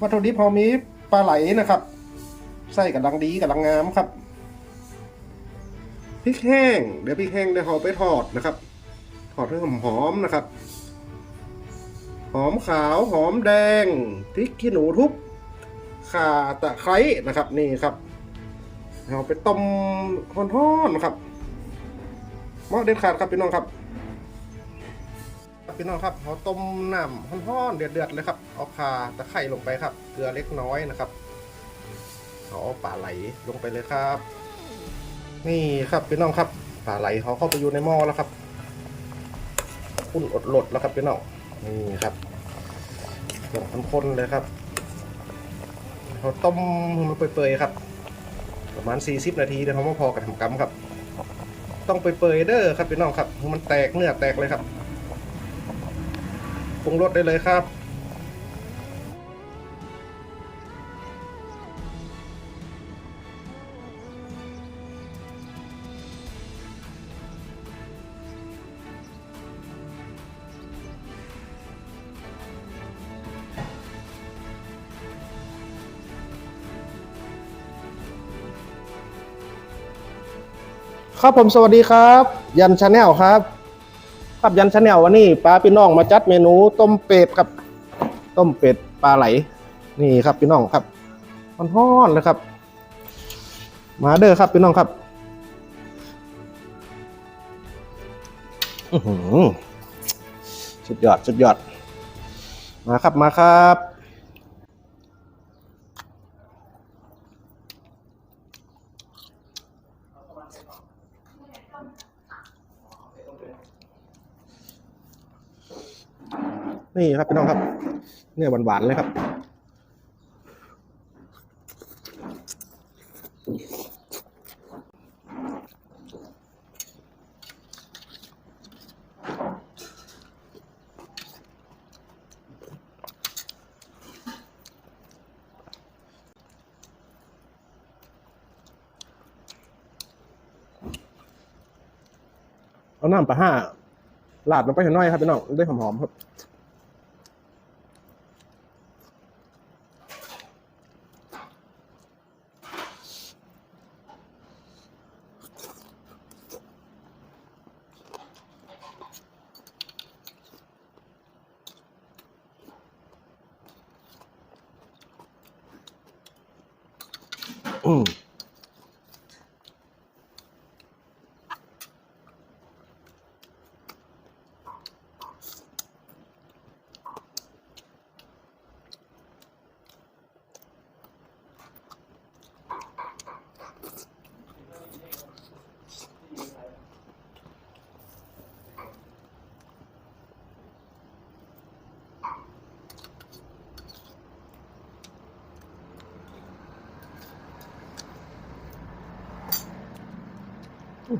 วัตถุดิบพอมีปลาไหลนะครับ ใส่กำลังดีกำลังงามครับพริกแห้ง เดี๋ยวพริกแห้งเดี๋ยวเราไปทอดนะครับ ทอดให้หอมๆนะครับ หอมขาวหอมแดงพริกขี้หนูทุบข่าตะไคร้นะครับนี่ครับเราไปต้มร้อนๆนะครับเหมาะเด็ดขาดครับพี่น้องครับ พี่น้องครับเราต้มน้ำร้อนๆเดือดๆเลยครับเอาข่าตะไคร้ลงไปครับเกลือเล็กน้อยนะครับเอาปลาไหลลงไปเลยครับ นี่ครับพี่น้องครับปลาไหลเขาเข้าไปอยู่ในหม้อแล้วครับคุณอดหลดแล้วครับพี่น้องนี่ครับอย่งข้นๆเลยครับเราต้มมันเปื่อยๆครับ ประมาณ 40 นาทีเดี๋ยวเขามาพอกับทำกำครับ ต้องเปื่อยๆเด้อครับพี่น้องครับมันแตกเนื้อแตกเลยครับ ปรุงรสได้เลยครับ ครับผมสวัสดีครับ ยันชาแนลครับ ครับยันชาแนลวันนี้ปลาพี่น้องมาจัดเมนูต้มเป็ดครับ ต้มเป็ดปลาไหล นี่ครับพี่น้องครับมันฮอนเลยครับ มาเด้อครับพี่น้องครับอื้อหือสุดยอดสุดยอด มาครับมาครับ นี่ครับพี่น้องครับ เนี่ยหวานๆเลยครับ เอาน้ำปลาห้าลาดลงไปหน่อยครับพี่น้องได้หอมๆครับ อื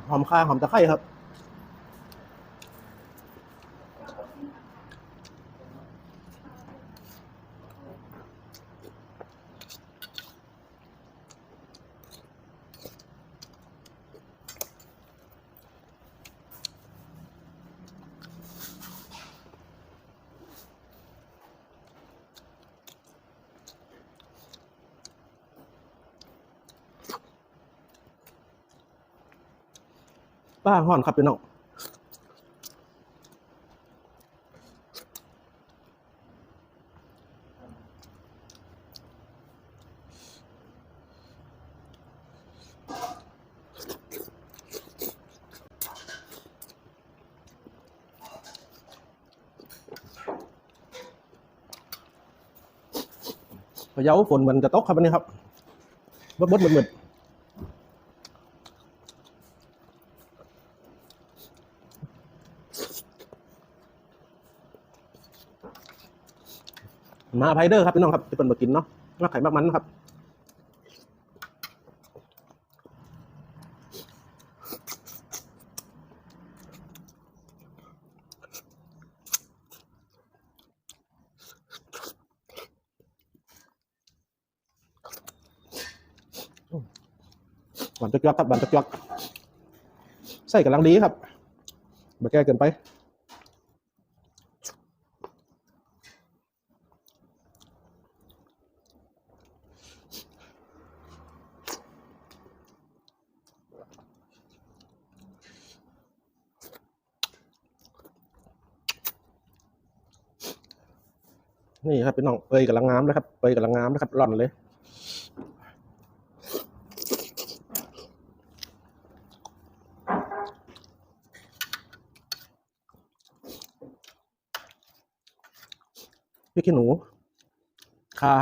หอมข่าหอมตะไคร้ครับ ป้าห่อนครับพี่น้องพะเยาฝนเหมือนจะตกครับวันนี้ครับบดบดมืดๆ มาไพเดอร์ครับพี่น้องครับเป็นมากินเนาะมาไข่มากมันนะครับหวานจักยอกครับหวานจักยอกใส่กำลังดีครับไม่แก้เกินไป นี่ครับพี่น้องเปยกับลังงามนะครับเปยกับลังงามนะครับร่อนเลยพี่ขี้หนูคา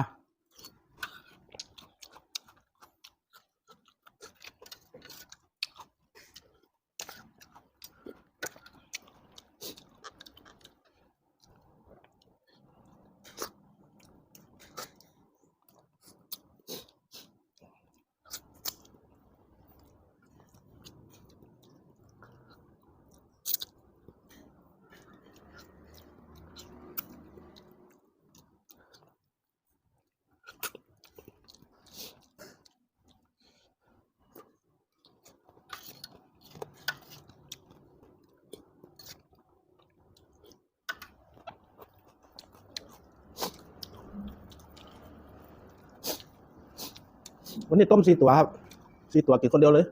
วันนี้ต้มสี่ตัวครับสี่ตัวกินคนเดียวเลย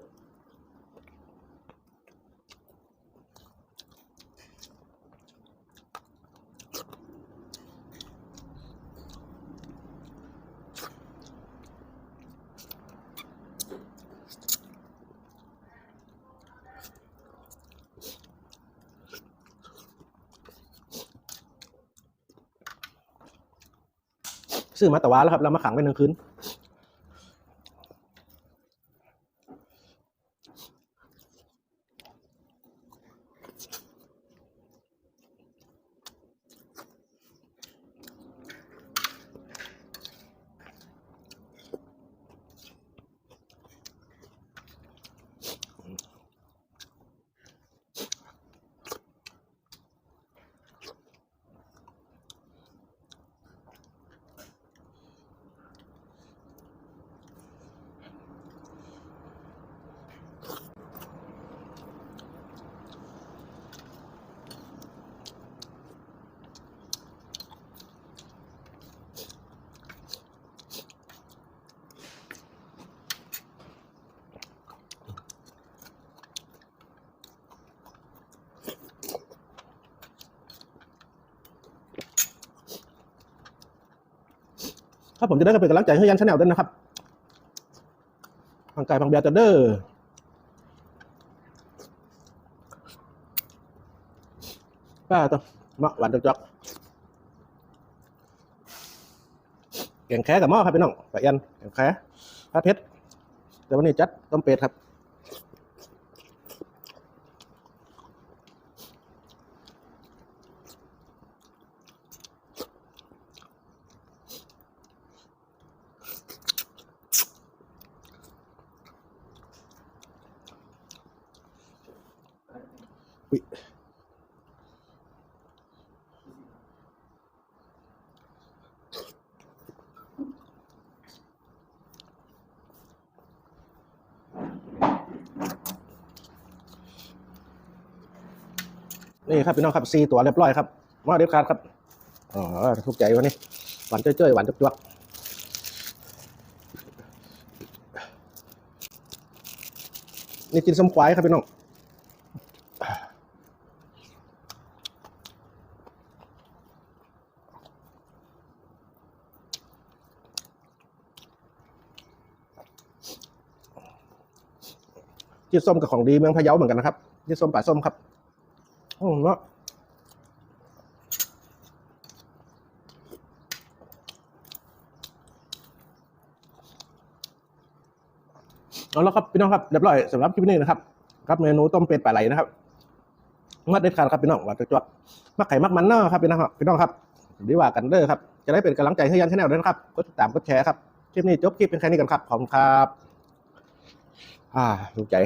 ซื้อมาแต่ว่าแล้วครับ เรามาขังไว้หนึ่งคืน ครับผมจะได้เป็นกำลังใจให้ยันชาแนลด้วยนะครับพังไก่พังเบียร์จะเด้อป้าตัวมาหวานจอกจักแกงแค่กับหม้อครับพี่น้องใส่ยันแกงแค่ผัดเพชรแต่วันนี้จัดต้มเป็ดครับ อุ๊ย นี่ครับพี่น้องครับสี่ตัวเรียบร้อยครับมาเด็ดขาดครับอ๋อถูกใจวันนี้หวานเจ้ยๆหวานจุกๆนี่กินส้มควายครับพี่น้องที่ส้มกับของดีเมืองพะเยาเหมือนกันนะครับที่ส้มป่าส้มครับ อืมเนาะเอาแล้วครับพี่น้องครับเรียบร้อยสำหรับคลิปนี้นะครับครับเมนูต้มเป็ดปลาไหลนะครับมาเด็ดขาดครับพี่น้องหวานจวดๆมักไข่มักมันเนาะครับพี่น้องครับพี่น้องครับดีว่ากันเด้อครับจะได้เป็นกำลังใจให้ยันชาแนลด้วยนะครับกดติดตามกดแชร์ครับคลิปนี้จบคลิปเป็นแค่นี้กันครับขอบคุณครับ อ่าถูกใจ